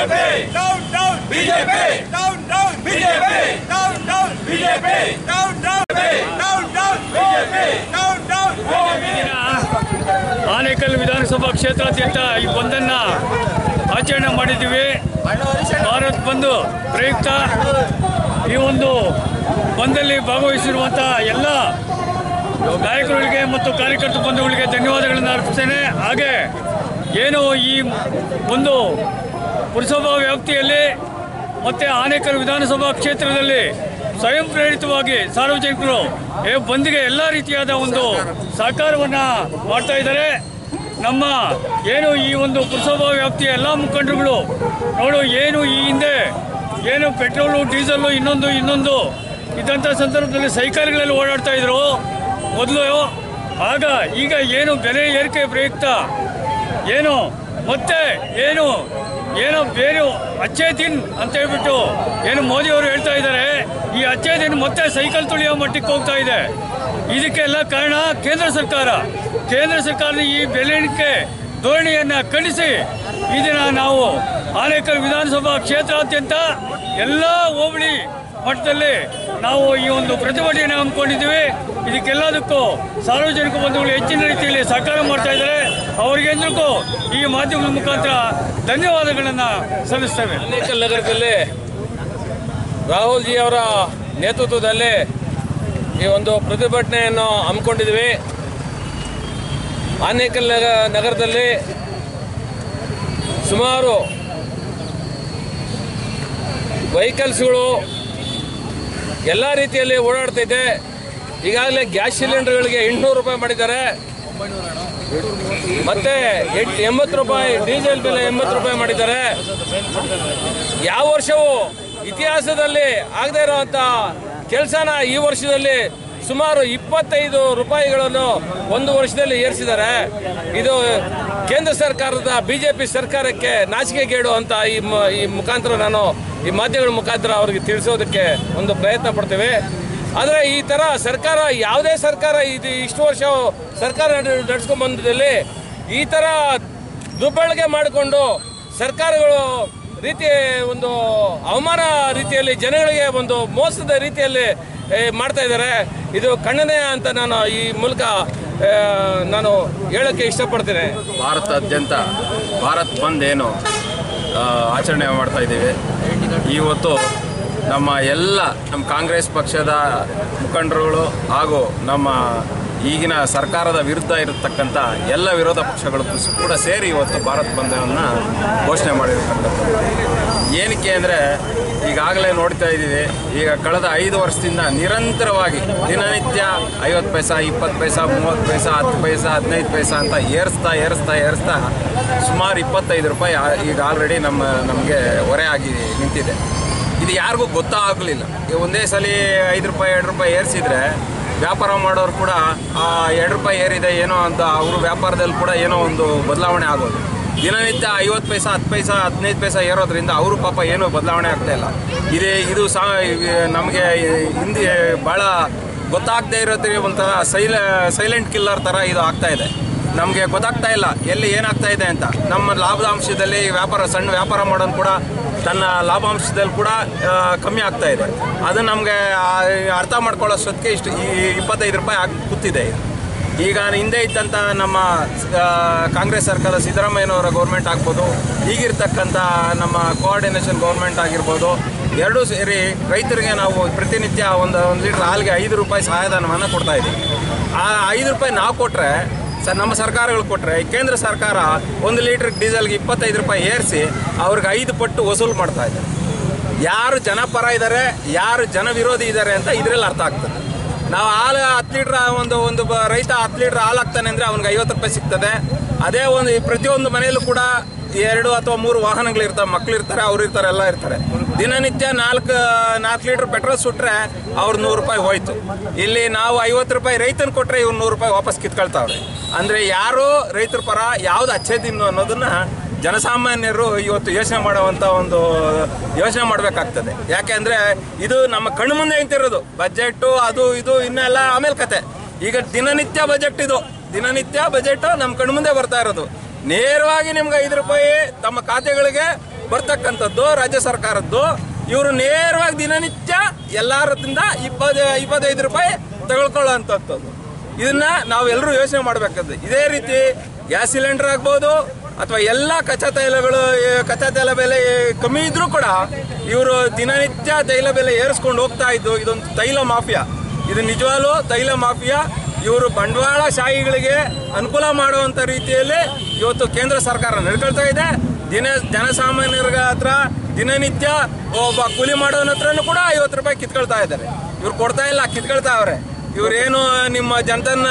BJP down down BJP down down BJP down down BJP down down down down BJP down down Anekal ವಿಧಾನಸಭಾ ಕ್ಷೇತ್ರಾದ್ಯಂತ ಈ ಬಂದನ್ನ ಆಚರಣೆ ಮಾಡಿದ್ದೀವಿ. ಭಾರತ್ ಬಂದು ಪ್ರಯುಕ್ತ. ಈ ಒಂದು ಬಂದಲ್ಲಿ ಭಾಗವಹಿಸಿರುವಂಥ ಎಲ್ಲ ನಾಯಕರುಗಳಿಗೆ ಮತ್ತು ಕಾರ್ಯಕರ್ತ ಬಂಧುಗಳಿಗೆ ಧನ್ಯವಾದಗಳನ್ನು ಅರ್ಪಿಸ್ತೇನೆ. ಹಾಗೆ ಏನು ಈ ಒಂದು ಪುರಸಭಾ ವ್ಯಾಪ್ತಿಯಲ್ಲಿ ಮತ್ತು ಆನೇಕಲ್ ವಿಧಾನಸಭಾ ಕ್ಷೇತ್ರದಲ್ಲಿ ಸ್ವಯಂ ಪ್ರೇರಿತವಾಗಿ ಸಾರ್ವಜನಿಕರು ಬಂದ್ಗೆ ಎಲ್ಲ ರೀತಿಯಾದ ಒಂದು ಸಹಕಾರವನ್ನು ಮಾಡ್ತಾ ಇದ್ದಾರೆ. ನಮ್ಮ ಏನು ಈ ಒಂದು ಪುರಸಭಾ ವ್ಯಾಪ್ತಿಯ ಎಲ್ಲ ಮುಖಂಡರುಗಳು, ನೋಡು, ಏನು ಈ ಹಿಂದೆ ಏನು ಪೆಟ್ರೋಲು ಡೀಸೆಲ್ಲು ಇನ್ನೊಂದು ಇನ್ನೊಂದು ಇದ್ದಂಥ ಸಂದರ್ಭದಲ್ಲಿ ಸೈಕಲ್ಗಳಲ್ಲಿ ಓಡಾಡ್ತಾ ಇದ್ರು. ಮೊದಲು ಆಗ ಈಗ ಏನು ಬೆಲೆ ಏರಿಕೆ ಪ್ರಯುಕ್ತ, ಏನು ಮತ್ತೆ ಏನು, ಏನೋ ಬೇರೆ ಅಚ್ಚೇ ದಿನ್ ಅಂತ ಹೇಳ್ಬಿಟ್ಟು ಏನು ಮೋದಿಯವರು ಹೇಳ್ತಾ ಇದ್ದಾರೆ. ಈ ಅಚ್ಚೇ ದಿನ್ ಮತ್ತೆ ಸೈಕಲ್ ತುಳಿಯೋ ಮಟ್ಟಕ್ಕೆ ಹೋಗ್ತಾ ಇದೆ. ಇದಕ್ಕೆಲ್ಲ ಕಾರಣ ಕೇಂದ್ರ ಸರ್ಕಾರ. ಕೇಂದ್ರ ಸರ್ಕಾರದ ಈ ಬೆಲೆಣಿಕೆ ಧೋರಣೆಯನ್ನ ಖಂಡಿಸಿ ಇದನ್ನು ನಾವು ಆನೇಕಲ್ ವಿಧಾನಸಭಾ ಕ್ಷೇತ್ರಾದ್ಯಂತ ಎಲ್ಲ ಹೋಬಳಿ ಮಟ್ಟದಲ್ಲಿ ನಾವು ಈ ಒಂದು ಪ್ರತಿಭಟನೆ ಹಮ್ಮಿಕೊಂಡಿದ್ದೀವಿ. ಇದಕ್ಕೆಲ್ಲದಕ್ಕೂ ಸಾರ್ವಜನಿಕ ಬಂಧುಗಳು ಹೆಚ್ಚಿನ ರೀತಿಯಲ್ಲಿ ಸಹಕಾರ ಮಾಡ್ತಾ ಇದ್ದಾರೆ. ಅವರಿಗೆಲ್ಲರಿಗೂ ಈ ಮಾಧ್ಯಮದ ಮುಖಾಂತರ ಧನ್ಯವಾದಗಳನ್ನು ಸಲ್ಲಿಸ್ತೇವೆ. ಅನೇಕ ನಗರದಲ್ಲಿ ರಾಹುಲ್ ಜಿ ಅವರ ನೇತೃತ್ವದಲ್ಲಿ ಈ ಒಂದು ಪ್ರತಿಭಟನೆಯನ್ನು ಹಮ್ಮಿಕೊಂಡಿದ್ವಿ. ಆನೇಕಲ್ ನಗ, ನಗರದಲ್ಲಿ ಸುಮಾರು ವೆಹಿಕಲ್ಸ್ಗಳು ಎಲ್ಲ ರೀತಿಯಲ್ಲಿ ಓಡಾಡ್ತೈತೆ ಈಗಾಗಲೇ ಗ್ಯಾಸ್ ಸಿಲಿಂಡರ್ಗಳಿಗೆ ಎಂಟುನೂರು ರೂಪಾಯಿ ಮಾಡಿದ್ದಾರೆ. ಮತ್ತೆ ಎಂಟು ಎಂಬತ್ತು ರೂಪಾಯಿ, ಡೀಸೆಲ್ ಬೆಲೆ ಎಂಬತ್ತು ರೂಪಾಯಿ ಮಾಡಿದ್ದಾರೆ. ಯಾವ ವರ್ಷವೂ ಇತಿಹಾಸದಲ್ಲಿ ಆಗದೇ ಇರುವಂತ ಕೆಲಸನ ಈ ವರ್ಷದಲ್ಲಿ ಸುಮಾರು ಇಪ್ಪತ್ತೈದು ರೂಪಾಯಿಗಳನ್ನು ಒಂದು ವರ್ಷದಲ್ಲಿ ಏರಿಸಿದ್ದಾರೆ. ಇದು ಕೇಂದ್ರ ಸರ್ಕಾರದ, ಬಿಜೆಪಿ ಸರ್ಕಾರಕ್ಕೆ ನಾಚಿಕೆಗೇಡು ಅಂತ ಈ ಮುಖಾಂತರ ನಾನು ಈ ಮಾಧ್ಯಮಗಳ ಮುಖಾಂತರ ಅವರಿಗೆ ತಿಳಿಸೋದಕ್ಕೆ ಒಂದು ಪ್ರಯತ್ನ ಪಡ್ತೇವೆ. ಆದರೆ ಈ ಥರ ಸರ್ಕಾರ, ಯಾವುದೇ ಸರ್ಕಾರ ಇದು ಇಷ್ಟು ವರ್ಷ ಸರ್ಕಾರ ನಡೆಸ್ಕೊಂಡು ಈ ಥರ ದುರ್ಬಳಕೆ ಮಾಡಿಕೊಂಡು ಸರ್ಕಾರಗಳು ರೀತಿ ಒಂದು ಅವಮಾನ ರೀತಿಯಲ್ಲಿ ಜನಗಳಿಗೆ ಒಂದು ಮೋಸದ ರೀತಿಯಲ್ಲಿ ಮಾಡ್ತಾ ಇದ್ದಾರೆ. ಇದು ಖಂಡನೆ ಅಂತ ನಾನು ಈ ಮೂಲಕ ನಾನು ಹೇಳೋಕ್ಕೆ ಇಷ್ಟಪಡ್ತೇನೆ. ಭಾರತಾದ್ಯಂತ ಭಾರತ್ ಬಂದ್ ಏನು ಆಚರಣೆ ಮಾಡ್ತಾ ಇದ್ದೀವಿ. ಇವತ್ತು ನಮ್ಮ ಎಲ್ಲ ನಮ್ಮ ಕಾಂಗ್ರೆಸ್ ಪಕ್ಷದ ಮುಖಂಡರುಗಳು ಹಾಗೂ ನಮ್ಮ ಈಗಿನ ಸರ್ಕಾರದ ವಿರುದ್ಧ ಇರತಕ್ಕಂಥ ಎಲ್ಲ ವಿರೋಧ ಪಕ್ಷಗಳು ಕೂಡ ಸೇರಿ ಇವತ್ತು ಭಾರತ್ ಬಂದನ್ನು ಘೋಷಣೆ ಮಾಡಿರ್ತಕ್ಕಂಥದ್ದು. ಏನಕ್ಕೆ ಅಂದರೆ ಈಗಾಗಲೇ ನೋಡ್ತಾ ಇದ್ದೀವಿ, ಈಗ ಕಳೆದ ಐದು ವರ್ಷದಿಂದ ನಿರಂತರವಾಗಿ ದಿನನಿತ್ಯ ಐವತ್ತು ಪೈಸಾ, ಇಪ್ಪತ್ತು ಪೈಸಾ, ಮೂವತ್ತು ಪೈಸಾ, ಹತ್ತು ಪೈಸಾ, ಹದಿನೈದು ಪೈಸಾ ಅಂತ ಏರಿಸ್ತಾ ಏರಿಸ್ತಾ ಏರಿಸ್ತಾ ಸುಮಾರು ಇಪ್ಪತ್ತೈದು ರೂಪಾಯಿ ಈಗ ಆಲ್ರೆಡಿ ನಮ್ಮ ನಮಗೆ ಹೊರೆ ಆಗಿ ನಿಂತಿದೆ. ಇದು ಯಾರಿಗೂ ಗೊತ್ತಾಗಲಿಲ್ಲ. ಒಂದೇ ಸಲ ಐದು ರೂಪಾಯಿ, ಎರಡು ರೂಪಾಯಿ ಏರಿಸಿದ್ರೆ ವ್ಯಾಪಾರ ಮಾಡೋರು ಕೂಡ ಎರಡು ರೂಪಾಯಿ ಏರಿದೆ ಏನೋ ಅಂತ ಅವರು ವ್ಯಾಪಾರದಲ್ಲಿ ಕೂಡ ಏನೋ ಒಂದು ಬದಲಾವಣೆ ಆಗೋದು. ದಿನನಿತ್ಯ ಐವತ್ತು ಪೈಸಾ, ಹತ್ತು ಪೈಸಾ, ಹದಿನೈದು ಪೈಸಾ ಏರೋದ್ರಿಂದ ಅವರು ಪಾಪ ಏನೂ ಬದಲಾವಣೆ ಆಗ್ತಾ ಇಲ್ಲ. ಇದೇ, ಇದು ಸಹ ನಮಗೆ ಹಿಂದೆ ಭಾಳ ಗೊತ್ತಾಗದೇ ಇರೋದ್ರಿ ಒಂಥರ ಸೈಲ ಸೈಲೆಂಟ್ ಕಿಲ್ಲರ್ ಥರ ಇದು ಆಗ್ತಾ ಇದೆ. ನಮಗೆ ಗೊತ್ತಾಗ್ತಾ ಇಲ್ಲ, ಎಲ್ಲಿ ಏನಾಗ್ತಾ ಇದೆ ಅಂತ. ನಮ್ಮ ಲಾಭಾಂಶದಲ್ಲಿ ವ್ಯಾಪಾರ, ಸಣ್ಣ ವ್ಯಾಪಾರ ಮಾಡೋನು ಕೂಡ ತನ್ನ ಲಾಭಾಂಶದಲ್ಲಿ ಕೂಡ ಕಮ್ಮಿ ಆಗ್ತಾ ಇದೆ. ಅದು ನಮಗೆ ಅರ್ಥ ಮಾಡ್ಕೊಳ್ಳೋಷ್ಟೊತ್ತಿಗೆ ಇಷ್ಟು, ಈ ಇಪ್ಪತ್ತೈದು ರೂಪಾಯಿ ಆಗಿ ಕೂತಿದೆ. ಈಗ ಹಿಂದೆ ಇದ್ದಂಥ ನಮ್ಮ ಕಾಂಗ್ರೆಸ್ ಸರ್ಕಾರ ಸಿದ್ದರಾಮಯ್ಯನವರ ಗೌರ್ಮೆಂಟ್ ಆಗ್ಬೋದು ಈಗಿರ್ತಕ್ಕಂಥ ನಮ್ಮ ಕೋಆರ್ಡಿನೇಷನ್ ಗೌರ್ಮೆಂಟ್ ಆಗಿರ್ಬೋದು, ಎರಡೂ ಸೇರಿ ರೈತರಿಗೆ ನಾವು ಪ್ರತಿನಿತ್ಯ ಒಂದು ಒಂದು ಲೀಟ್ರ್ ಹಾಲಿಗೆ ಐದು ರೂಪಾಯಿ ಸಹಾಯಧನವನ್ನು ಕೊಡ್ತಾ ಇದ್ದೀವಿ. ಆ ಐದು ರೂಪಾಯಿ ನಾವು ಕೊಟ್ಟರೆ ಸರ್, ನಮ್ಮ ಸರ್ಕಾರಗಳು ಕೊಟ್ಟರೆ ಕೇಂದ್ರ ಸರ್ಕಾರ ಒಂದು ಲೀಟ್ರ್ ಡೀಸೆಲ್ಗೆ ಇಪ್ಪತ್ತೈದು ರೂಪಾಯಿ ಏರಿಸಿ ಅವ್ರಿಗೆ ಐದು ಪಟ್ಟು ವಸೂಲು ಮಾಡ್ತಾ ಇದ್ದಾರೆ ಯಾರು ಜನಪರ ಇದ್ದಾರೆ ಯಾರು ಜನ ವಿರೋಧಿ ಇದ್ದಾರೆ ಅಂತ ಇದರಲ್ಲಿ ಅರ್ಥ ಆಗ್ತದೆ. ನಾವು ಹಾಲು ಹತ್ತು ಲೀಟ್ರ್ ಒಂದು ಒಂದು ರೈತ ಹತ್ತು ಲೀಟ್ರ್ ಹಾಲು ಹಾಕ್ತಾನೆ ಅಂದರೆ ಅವ್ನಿಗೆ ಐವತ್ತು ರೂಪಾಯಿ ಸಿಗ್ತದೆ. ಅದೇ ಒಂದು ಪ್ರತಿಯೊಂದು ಮನೆಯಲ್ಲೂ ಕೂಡ ಎರಡು ಅಥವಾ ಮೂರು ವಾಹನಗಳು ಇರ್ತಾವೆ ಮಕ್ಳು ಇರ್ತಾರೆ ಅವ್ರು ಇರ್ತಾರೆ ಎಲ್ಲ ಇರ್ತಾರೆ. ದಿನನಿತ್ಯ ನಾಲ್ಕು ನಾಲ್ಕು ಲೀಟ್ರ್ ಪೆಟ್ರೋಲ್ ಸುಟ್ರೆ ಅವ್ರು ನೂರು ರೂಪಾಯಿ ಹೋಯ್ತು. ಇಲ್ಲಿ ನಾವು ಐವತ್ತು ರೂಪಾಯಿ ರೈತನ ಕೊಟ್ಟರೆ ಇವ್ರು ನೂರು ರೂಪಾಯಿ ವಾಪಸ್ ಕಿತ್ಕೊಳ್ತಾವ್ರೆ. ಅಂದರೆ ಯಾರು ರೈತರ ಪರ ಯಾವ್ದು ಅಚ್ಚೆ ಅನ್ನೋದನ್ನು ಅನ್ನೋದನ್ನ ಜನಸಾಮಾನ್ಯರು ಇವತ್ತು ಯೋಚನೆ ಮಾಡುವಂಥ ಒಂದು ಯೋಚನೆ ಮಾಡಬೇಕಾಗ್ತದೆ. ಯಾಕೆಂದ್ರೆ ಇದು ನಮ್ಮ ಕಣ್ಣು ಮುಂದೆ ನಿಂತಿರೋದು. ಬಜೆಟ್ಟು, ಅದು, ಇದು, ಇನ್ನೆಲ್ಲ ಆಮೇಲೆ ಕತೆ. ಈಗ ದಿನನಿತ್ಯ ಬಜೆಟ್ ಇದು. ದಿನನಿತ್ಯ ಬಜೆಟ್ ನಮ್ಮ ಕಣ್ಣು ಮುಂದೆ ಬರ್ತಾ ಇರೋದು. ನೇರವಾಗಿ ನಿಮ್ಗೆ ಐದು ರೂಪಾಯಿ ತಮ್ಮ ಖಾತೆಗಳಿಗೆ ಬರ್ತಕ್ಕಂಥದ್ದು, ರಾಜ್ಯ ಸರ್ಕಾರದ್ದು. ಇವರು ನೇರವಾಗಿ ದಿನನಿತ್ಯ ಎಲ್ಲಾರದಿಂದ ಇಪ್ಪತ್ತು ಇಪ್ಪತ್ತೈದು ರೂಪಾಯಿ ತಗೊಳ್ಕೊಳ್ಳೋ ಇದನ್ನ ನಾವೆಲ್ಲರೂ ಯೋಚನೆ ಮಾಡಬೇಕಾದ್ರೆ ಇದೇ ರೀತಿ ಗ್ಯಾಸ್ ಸಿಲಿಂಡರ್ ಆಗ್ಬೋದು, ಅಥವಾ ಎಲ್ಲ ಕಚ್ಚಾ ತೈಲಗಳು ಕಚ್ಚಾ ತೈಲ ಬೆಲೆ ಕಮ್ಮಿ ಇದ್ರೂ ಕೂಡ ಇವರು ದಿನನಿತ್ಯ ತೈಲ ಬೆಲೆ ಏರಿಸ್ಕೊಂಡು ಹೋಗ್ತಾ ಇದ್ದು, ಇದೊಂದು ತೈಲ ಮಾಫಿಯಾ. ಇದು ನಿಜವಾಗ್ಲೂ ತೈಲ ಮಾಫಿಯಾ. ಇವರು ಬಂಡವಾಳ ಶಾಹಿಗಳಿಗೆ ಅನುಕೂಲ ಮಾಡುವಂಥ ರೀತಿಯಲ್ಲಿ ಇವತ್ತು ಕೇಂದ್ರ ಸರ್ಕಾರ ನಡ್ಕೊಳ್ತಾ ಇದೆ. ದಿನ ಜನಸಾಮಾನ್ಯರ ಹತ್ರ ದಿನನಿತ್ಯ ಒಬ್ಬ ಕೂಲಿ ಮಾಡೋನ ಹತ್ರನೂ ಕೂಡ ಐವತ್ತು ರೂಪಾಯಿ ಕಿತ್ಕೊಳ್ತಾ ಇದ್ದಾರೆ. ಇವ್ರು ಕೊಡ್ತಾ ಇಲ್ಲ, ಕಿತ್ಕೊಳ್ತಾ ಅವ್ರೆ. ಇವ್ರೇನು ನಿಮ್ಮ ಜನತನ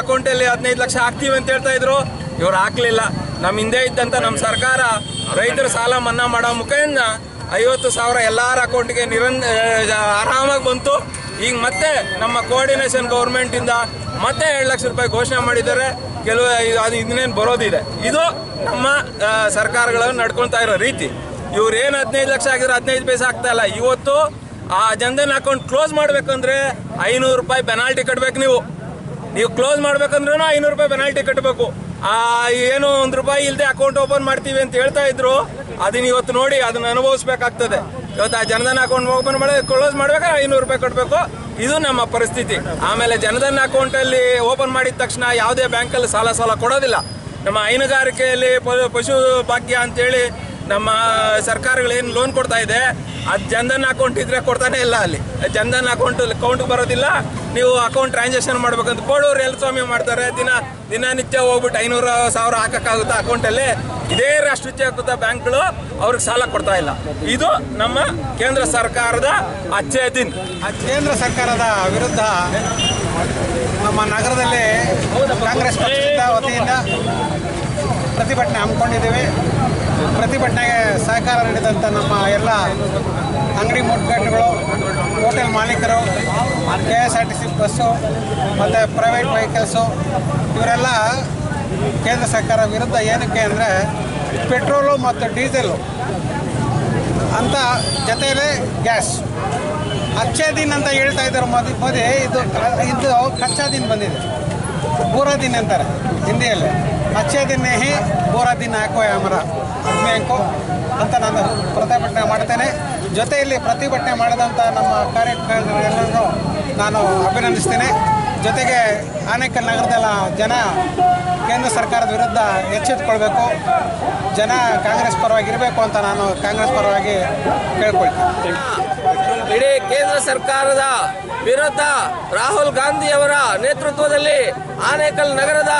ಅಕೌಂಟಲ್ಲಿ ಹದಿನೈದು ಲಕ್ಷ ಹಾಕ್ತೀವಿ ಅಂತ ಹೇಳ್ತಾ ಇದ್ರು. ಇವ್ರು ಹಾಕ್ಲಿಲ್ಲ. ನಮ್ಮ ಹಿಂದೆ ಇದ್ದಂಥ ನಮ್ಮ ಸರ್ಕಾರ ರೈತರ ಸಾಲ ಮನ್ನಾ ಮಾಡೋ ಮುಖೇನ ಐವತ್ತು ಸಾವಿರ ಎಲ್ಲರ ಅಕೌಂಟ್ಗೆ ನಿರಂತರ ಆರಾಮಾಗಿ ಬಂತು. ಈಗ ಮತ್ತೆ ನಮ್ಮ ಕೋಆರ್ಡಿನೇಷನ್ ಗೌರ್ಮೆಂಟ್ ಇಂದ ಮತ್ತೆ ಎರಡು ಲಕ್ಷ ರೂಪಾಯಿ ಘೋಷಣೆ ಮಾಡಿದ್ದಾರೆ. ಕೆಲವು ಅದು ಇನ್ನೇನು ಬರೋದಿದೆ. ಇದು ನಮ್ಮ ಸರ್ಕಾರಗಳು ನಡ್ಕೊಳ್ತಾ ಇರೋ ರೀತಿ. ಇವ್ರು ಏನು ಹದಿನೈದು ಲಕ್ಷ ಆಗಿದ್ರೆ ಹದಿನೈದು ಪೈಸೆ ಆಗ್ತಾ ಇಲ್ಲ. ಇವತ್ತು ಆ ಜನಧನ್ ಅಕೌಂಟ್ ಕ್ಲೋಸ್ ಮಾಡ್ಬೇಕಂದ್ರೆ ಐನೂರು ರೂಪಾಯಿ ಪೆನಾಲ್ಟಿ ಕಟ್ಬೇಕು ನೀವು. ನೀವು ಕ್ಲೋಸ್ ಮಾಡ್ಬೇಕಂದ್ರೂ ಐನೂರು ರೂಪಾಯಿ ಪೆನಾಲ್ಟಿ ಕಟ್ಟಬೇಕು ಆ, ಏನು ಒಂದು ರೂಪಾಯಿ ಇಲ್ಲದೆ ಅಕೌಂಟ್ ಓಪನ್ ಮಾಡ್ತೀವಿ ಅಂತ ಹೇಳ್ತಾ ಇದ್ರು. ಅದನ್ನ ಇವತ್ತು ನೋಡಿ ಅದನ್ನ ಅನುಭವಿಸ್ಬೇಕಾಗ್ತದೆ. ಇವತ್ತು ಆ ಜನಧನ್ ಅಕೌಂಟ್ ಓಪನ್ ಮಾಡಿ ಕ್ಲೋಸ್ ಮಾಡ್ಬೇಕಾದ್ರೆ ಐನೂರು ರೂಪಾಯಿ ಕಟ್ಟಬೇಕು ಇದು ನಮ್ಮ ಪರಿಸ್ಥಿತಿ. ಆಮೇಲೆ ಜನಧನ್ ಅಕೌಂಟ್ ಅಲ್ಲಿ ಓಪನ್ ಮಾಡಿದ ತಕ್ಷಣ ಯಾವುದೇ ಬ್ಯಾಂಕಲ್ಲಿ ಸಾಲ ಸಾಲ ಕೊಡೋದಿಲ್ಲ. ನಮ್ಮ ಹೈನುಗಾರಿಕೆಯಲ್ಲಿ ಪಶು ಭಾಗ್ಯ ಅಂತೇಳಿ ನಮ್ಮ ಸರ್ಕಾರಗಳು ಏನು ಲೋನ್ ಕೊಡ್ತಾ ಇದೆ, ಅದು ಜನ್ಧನ್ ಅಕೌಂಟ್ ಇದ್ರೆ ಕೊಡ್ತಾನೆ ಇಲ್ಲ ಅಲ್ಲಿ. ಜನ್ಧನ್ ಅಕೌಂಟ್ ಅಕೌಂಟ್ಗೆ ಬರೋದಿಲ್ಲ. ನೀವು ಅಕೌಂಟ್ ಟ್ರಾನ್ಸಾಕ್ಷನ್ ಮಾಡ್ಬೇಕಂತ ಕೊಡೋರು ಎಲ್ ಸ್ವಾಮಿ ಮಾಡ್ತಾರೆ. ದಿನ ದಿನನಿತ್ಯ ಹೋಗ್ಬಿಟ್ಟು ಐನೂರು ಸಾವಿರ ಹಾಕೋಕ್ಕಾಗುತ್ತಾ ಅಕೌಂಟಲ್ಲಿ ಇದೇ ರಾಷ್ಟ್ರೀಕೃತ ಬ್ಯಾಂಕ್ಗಳು ಅವ್ರಿಗೆ ಸಾಲ ಕೊಡ್ತಾ ಇಲ್ಲ. ಇದು ನಮ್ಮ ಕೇಂದ್ರ ಸರ್ಕಾರದ ಅಚ್ಚೆ ದಿನ್. ಕೇಂದ್ರ ಸರ್ಕಾರದ ವಿರುದ್ಧ ನಮ್ಮ ನಗರದಲ್ಲಿ ಕಾಂಗ್ರೆಸ್ ಪಕ್ಷದ ವತಿಯಿಂದ ಪ್ರತಿಭಟನೆ ಹಮ್ಮಿಕೊಂಡಿದ್ದೀವಿ. ಪ್ರತಿಭಟನೆಗೆ ಸಹಕಾರ ನೀಡಿದಂಥ ನಮ್ಮ ಎಲ್ಲ ಅಂಗಡಿ ಮುಟ್ಗಟ್ಟುಗಳು, ಹೋಟೆಲ್ ಮಾಲೀಕರು K S R T C bus ಮತ್ತು ಪ್ರೈವೇಟ್ ವೆಹಿಕಲ್ಸು, ಇವರೆಲ್ಲ ಕೇಂದ್ರ ಸರ್ಕಾರ ವಿರುದ್ಧ ಏನಕ್ಕೆ ಅಂದರೆ ಪೆಟ್ರೋಲು ಮತ್ತು ಡೀಸೆಲು ಅಂತ ಜೊತೆಯಲ್ಲೇ ಗ್ಯಾಸ್. ಅಚ್ಚೇ ದಿನ ಅಂತ ಹೇಳ್ತಾ ಇದ್ದಾರೆ ಮೋದಿ ಮೋದಿ, ಇದು ಇದು ಕಚ್ಚಾ ದಿನ ಬಂದಿದೆ. ಬೂರಾ ದಿನ ಅಂತಾರೆ ಹಿಂದಿಯಲ್ಲಿ. ಅಚ್ಚೇ ದಿನ ಹಿ ಬೂರಾ ದಿನ ಹಾಕೋ ಅಮರ ಬ್ಯಾಂಕು ಅಂತ ನಾನು ಪ್ರತಿಭಟನೆ ಮಾಡ್ತೇನೆ. ಜೊತೆಯಲ್ಲಿ ಪ್ರತಿಭಟನೆ ಮಾಡಿದಂಥ ನಮ್ಮ ಕಾರ್ಯಕರ್ತರೆಲ್ಲರೂ ನಾನು ಅಭಿನಂದಿಸ್ತೇನೆ. ಜೊತೆಗೆ ಆನೇಕಲ್ ನಗರದಲ್ಲ ಜನ ಕೇಂದ್ರ ಸರ್ಕಾರದ ವಿರುದ್ಧ ಎಚ್ಚೆತ್ಕೊಳ್ಬೇಕು. ಜನ ಕಾಂಗ್ರೆಸ್ ಪರವಾಗಿರಬೇಕು ಅಂತ ನಾನು ಕಾಂಗ್ರೆಸ್ ಪರವಾಗಿ ಕೇಳ್ಕೊಳ್ತೀನಿ. ಇಡೀ ಕೇಂದ್ರ ಸರ್ಕಾರದ ವಿರುದ್ಧ ರಾಹುಲ್ ಗಾಂಧಿ ಅವರ ನೇತೃತ್ವದಲ್ಲಿ ಆನೇಕಲ್ ನಗರದ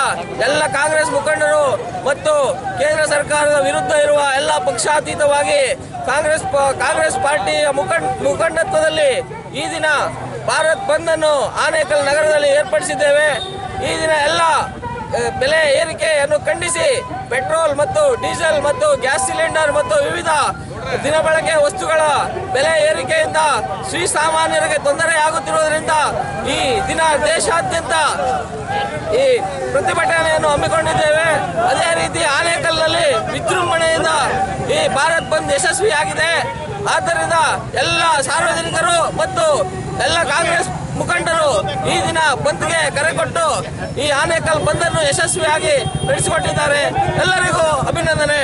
ಎಲ್ಲ ಕಾಂಗ್ರೆಸ್ ಮುಖಂಡರು ಮತ್ತು ಕೇಂದ್ರ ಸರ್ಕಾರದ ವಿರುದ್ಧ ಇರುವ ಎಲ್ಲ ಪಕ್ಷಾತೀತವಾಗಿ ಕಾಂಗ್ರೆಸ್ ಕಾಂಗ್ರೆಸ್ ಪಾರ್ಟಿಯ ಮುಖಂಡ, ಮುಖಂಡತ್ವದಲ್ಲಿ ಈ ದಿನ ಭಾರತ್ ಬಂದ್ ಅನ್ನು ಆನೇಕಲ್ ನಗರದಲ್ಲಿ ಏರ್ಪಡಿಸಿದ್ದೇವೆ. ಈ ದಿನ ಎಲ್ಲ ಬೆಲೆ ಏರಿಕೆಯನ್ನು ಖಂಡಿಸಿ ಪೆಟ್ರೋಲ್ ಮತ್ತು ಡೀಸೆಲ್ ಮತ್ತು ಗ್ಯಾಸ್ ಸಿಲಿಂಡರ್ ಮತ್ತು ವಿವಿಧ ದಿನಬಳಕೆ ವಸ್ತುಗಳ ಬೆಲೆ ಏರಿಕೆಯಿಂದ ಶ್ರೀಸಾಮಾನ್ಯರಿಗೆ ತೊಂದರೆ ಆಗುತ್ತಿರುವುದರಿಂದ ಈ ದಿನ ದೇಶಾದ್ಯಂತ ಈ ಪ್ರತಿಭಟನೆಯನ್ನು ಹಮ್ಮಿಕೊಂಡಿದ್ದೇವೆ. ಅದೇ ರೀತಿ ಆನೇಕಲ್ನಲ್ಲಿ ವಿಜೃಂಭಣೆಯಿಂದ ಈ ಭಾರತ್ ಬಂದ್ ಯಶಸ್ವಿಯಾಗಿದೆ. ಆದ್ದರಿಂದ ಎಲ್ಲ ಸಾರ್ವಜನಿಕರು ಮತ್ತು ಎಲ್ಲ ಕಾಂಗ್ರೆಸ್ ಮುಖಂಡರು ಈ ದಿನ ಬಂದ್ಗೆ ಕರೆ ಕೊಟ್ಟು ಈ ಆನೇಕಲ್ ಬಂದನ್ನು ಯಶಸ್ವಿಯಾಗಿ ನಡೆಸಿಕೊಟ್ಟಿದ್ದಾರೆ. ಎಲ್ಲರಿಗೂ ಅಭಿನಂದನೆ.